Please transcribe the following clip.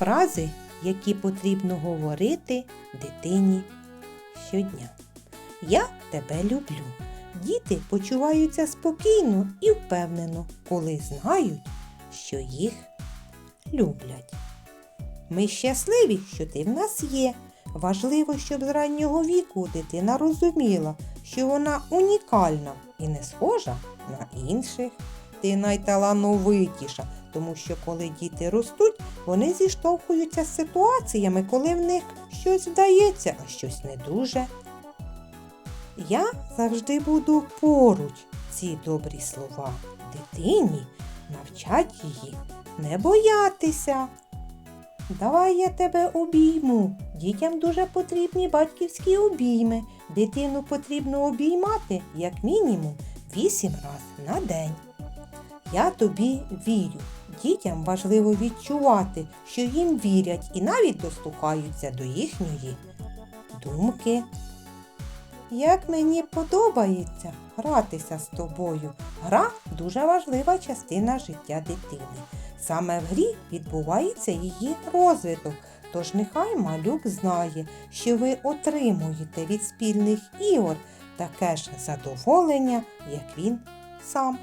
Фрази, які потрібно говорити дитині щодня. Я тебе люблю. Діти почуваються спокійно і впевнено, коли знають, що їх люблять. Ми щасливі, що ти в нас є. Важливо, щоб з раннього віку дитина розуміла, що вона унікальна і не схожа на інших. Ти найталановитіша, тому що коли діти ростуть, вони зіштовхуються з ситуаціями, коли в них щось вдається, а щось не дуже. Я завжди буду поруч. Ці добрі слова дитині навчать її не боятися. Давай я тебе обійму. Дітям дуже потрібні батьківські обійми. Дитину потрібно обіймати як мінімум 8 разів на день. Я тобі вірю. Дітям важливо відчувати, що їм вірять і навіть дослухаються до їхньої думки. Як мені подобається гратися з тобою. Гра дуже важлива частина життя дитини. Саме в грі відбувається її розвиток. Тож нехай малюк знає, що ви отримуєте від спільних ігор таке ж задоволення, як він сам.